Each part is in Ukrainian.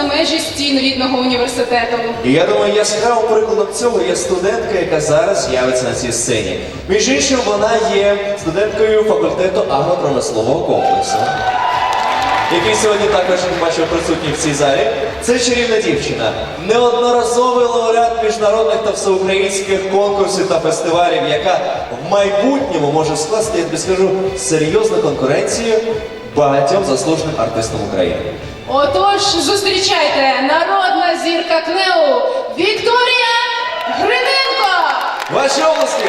за межі стін рідного університету. І я думаю, яскравим прикладом цього є студентка, яка зараз з'явиться на цій сцені. Між іншим, вона є студенткою факультету агропромислового комплексу, який сьогодні також бачив присутній в цій залі. Це чарівна дівчина, неодноразовий лауреат міжнародних та всеукраїнських конкурсів та фестивалів, яка в майбутньому може скласти, я тобі скажу, серйозну конкуренцію багатьом заслуженим артистам України. Отож, зустрічайте народна зірка КНЕУ Вікторія Гриненко! Ваші обласки!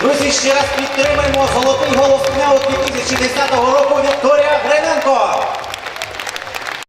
Друзі, ще раз підтримаємо золотий голос КНЕУ 2010 року Вікторія Гриненко.